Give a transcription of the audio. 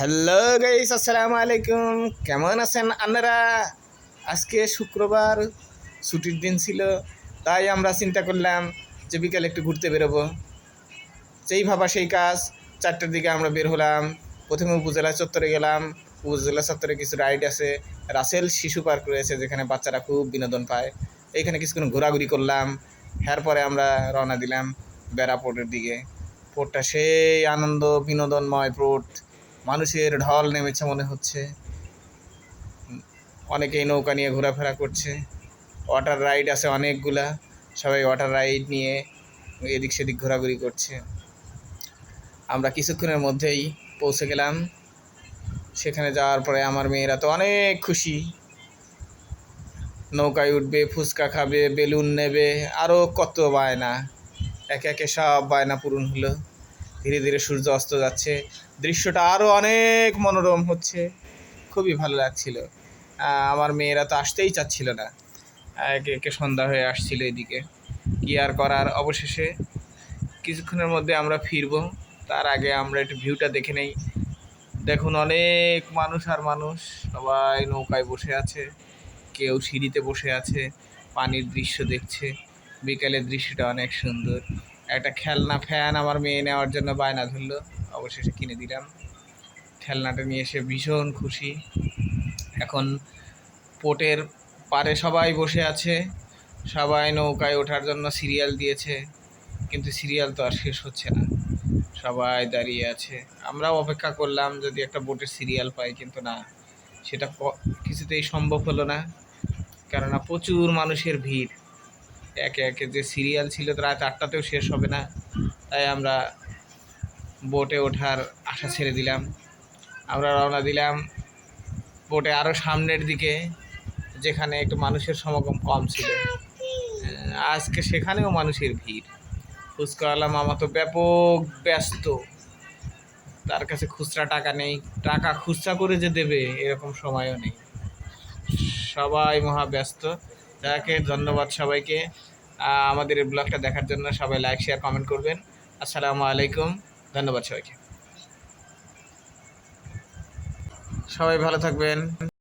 Hello guys আসসালামু আলাইকুম কেমন আছেন আপনারা? আজকে শুক্রবার, ছুটির দিন ছিল, তাই আমরা চিন্তা করলাম যে বিকালে একটু ঘুরতে বেরোবো। যেই ভাবা সেই কাজ, চারটার দিকে আমরা বের হলাম। প্রথমে উপজেলা চত্বরে গেলাম। উপজেলা চত্বরে কিছু রাইড আছে। রাসেল শিশু পার্ক রয়েছে, যেখানে বাচ্চারা খুব বিনোদন পায়। এইখানে কিছুক্ষণ ঘোরাঘুরি করলাম। এর পরে আমরা রওনা দিলাম বেড়া পোর্টের দিকে। পোর্টটা সেই আনন্দ, বিনোদনময় পোর্ট। মানুষের ঢল নেমেছে মনে হচ্ছে। অনেকেই নৌকা নিয়ে ঘোরাফেরা করছে। ওয়াটার রাইড আছে অনেকগুলা। সবাই ওয়াটার রাইড নিয়ে এদিক সেদিক ঘোরাঘুরি করছে। আমরা কিছুক্ষণের মধ্যেই পৌঁছে গেলাম। সেখানে যাওয়ার পরে আমার মেয়েরা তো অনেক খুশি। নৌকায় উঠবে, ফুচকা খাবে, বেলুন নেবে আরও কত বায়না। একে একে সব বায়না পূরণ হলো। ধীরে ধীরে সূর্য অস্ত যাচ্ছে। দৃশ্যটা আরও অনেক মনোরম হচ্ছে। খুবই ভালো লাগছিল। আমার মেয়েরা তো আসতেই চাচ্ছিল না। একে একে সন্ধ্যা হয়ে আসছিল এদিকে। কি আর করার অবশেষে? কিছুক্ষণের মধ্যে আমরা ফিরবো। তার আগে আমরা একটু ভিউটা দেখে নেই। দেখুন অনেক মানুষ আর মানুষ সবাই নৌকায় বসে আছে। কেউ সিঁড়িতে বসে আছে। পানির দৃশ্য দেখছে। বিকেলের দৃশ্যটা অনেক সুন্দর। একটা খেলনা ফ্যান আমার মেয়ে নেওয়ার জন্য বায়না ধরলো। অবশেষে কিনে দিলাম। খেলনাটা নিয়ে এসে ভীষণ খুশি। এখন পোটের পারে সবাই বসে আছে। সবাই নৌকায় ওঠার জন্য সিরিয়াল দিয়েছে। কিন্তু সিরিয়াল তো আর শেষ হচ্ছে না। সবাই দাঁড়িয়ে আছে। আমরাও অপেক্ষা করলাম যদি একটা বোটের সিরিয়াল পাই, কিন্তু না, সেটা কিছুতেই সম্ভব হলো না। কেননা প্রচুর মানুষের ভিড়। একে একে যে সিরিয়াল ছিল রাত আটটাতেও শেষ হবে না, তাই আমরা বোটে ওঠার আশা ছেড়ে দিলাম। আমরা রওনা দিলাম বোটে আরও সামনের দিকে, যেখানে একটু মানুষের সমাগম কম ছিল। আজকে সেখানেও মানুষের ভিড়। ফুচকাওয়ালা মামা তো ব্যাপক ব্যস্ত। তার কাছে খুচরা টাকা নেই। টাকা খুচরা করে যে দেবে, এরকম সময়ও নেই। সবাই মহা ব্যস্ত। যাকে ধন্যবাদ সবাইকে আমাদের এই ব্লগটা দেখার জন্য সবাই লাইক শেয়ার কমেন্ট করবেন। আসসালামু আলাইকুম, ধন্যবাদ সবাইকে। সবাই ভালো থাকবেন।